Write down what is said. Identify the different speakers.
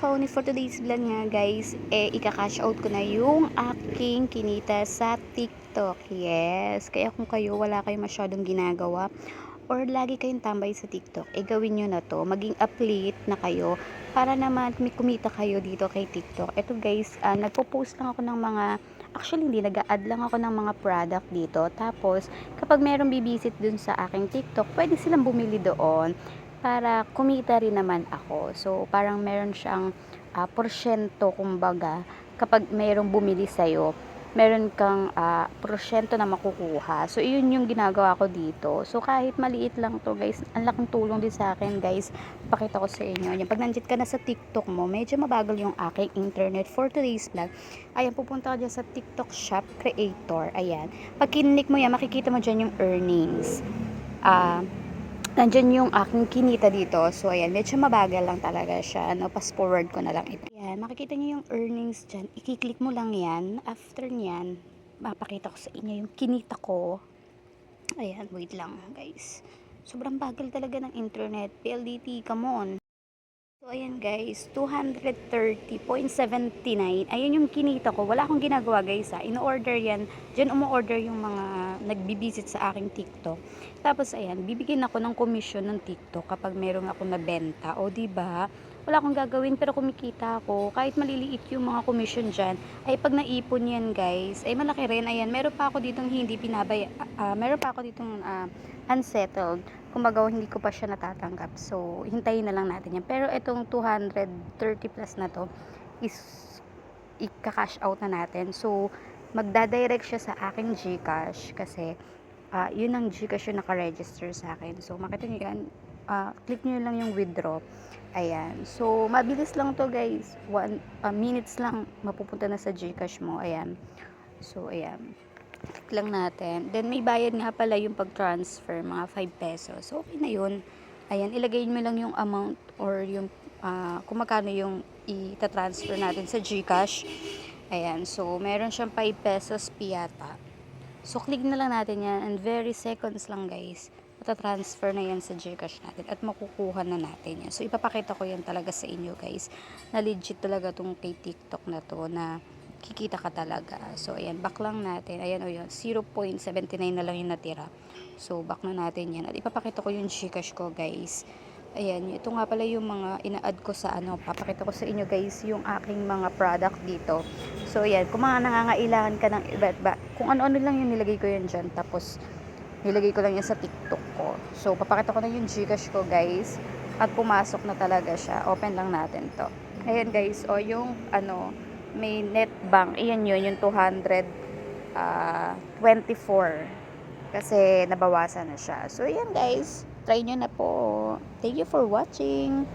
Speaker 1: Kaoni, for today's vlog nga guys, eh, ika-cash out ko na yung aking kinita sa TikTok. Yes, kaya kung kayo wala kayong masyadong ginagawa or lagi kayong tambay sa TikTok, eh gawin nyo na to. Maging update na kayo para naman kumita kayo dito kay TikTok. Ito guys, uh, nagpo-post lang ako ng mga Actually, hindi. Nag-add lang ako ng mga product dito. Tapos, kapag merong bibisit dun sa aking TikTok, pwede silang bumili doon para kumita rin naman ako. So, parang meron siyang uh, porsyento, kumbaga, kapag merong bumili sa'yo, meron kang uh, porsyento na makukuha. So, yun yung ginagawa ko dito. So, kahit maliit lang to guys, ang laking tulong din sa akin, guys. Pakita ko sa inyo. Yan, pag nandiyan ka na sa TikTok mo, medyo mabagal yung aking internet for today's vlog. Ayan, pupunta ka dyan sa TikTok Shop Creator. Ayan. Pag kininik mo yan, makikita mo dyan yung earnings. Ah, uh, nandyan yung aking kinita dito. So, ayan, medyo mabagal lang talaga siya. No, pass forward ko na lang ito. Ayan, makikita niyo yung earnings dyan. I-click mo lang yan. After nyan, mapakita ko sa inyo yung kinita ko. Ayan, wait lang, guys. Sobrang bagal talaga ng internet. PLDT, come on. So, ayan guys, 230.79. Ayan yung kinita ko. Wala akong ginagawa guys ha. In-order yan. Diyan umu-order yung mga nagbibisit sa aking TikTok. Tapos ayan, bibigyan ako ng commission ng TikTok kapag meron ako nabenta. O ba? Wala akong gagawin pero kumikita ako. Kahit maliliit yung mga commission dyan, ay pag naipon yan guys, ay malaki rin. Ayan, meron pa ako ditong hindi pinabay, uh, meron pa ako ditong uh, unsettled kumbaga hindi ko pa siya natatanggap. So, hintayin na lang natin yan. Pero itong 230 plus na to is ika-cash out na natin. So, magdadirect siya sa aking GCash kasi uh, yun ang GCash yung naka-register sa akin. So, makita nyo yan. Uh, click nyo lang yung withdraw. Ayan. So, mabilis lang to guys. One, uh, minutes lang mapupunta na sa GCash mo. Ayan. So, ayan click lang natin. Then, may bayad nga pala yung pag-transfer, mga 5 pesos. So, okay na yun. Ayan, ilagay mo lang yung amount or yung uh, kung magkano yung i-transfer natin sa GCash. Ayan, so, meron siyang 5 pesos piyata. So, click na lang natin yan and very seconds lang guys. Mata-transfer na yan sa GCash natin at makukuha na natin yan. So, ipapakita ko yan talaga sa inyo guys na legit talaga tong kay TikTok na to na kikita ka talaga. So, ayan, back lang natin. Ayan o yun, 0.79 na lang yung natira. So, back na natin yan. At ipapakita ko yung Gcash ko, guys. Ayan, ito nga pala yung mga ina-add ko sa ano. Papakita ko sa inyo, guys, yung aking mga product dito. So, ayan, kung mga nangangailangan ka ng iba't ba, kung ano-ano lang yung nilagay ko yan dyan. Tapos, nilagay ko lang yan sa TikTok ko. So, papakita ko na yung Gcash ko, guys. At pumasok na talaga siya. Open lang natin to. Ayan, guys, o yung, ano, may net bank. Iyan yun, yung 224. Ah, Kasi nabawasan na siya. So, ayan guys. Try nyo na po. Thank you for watching.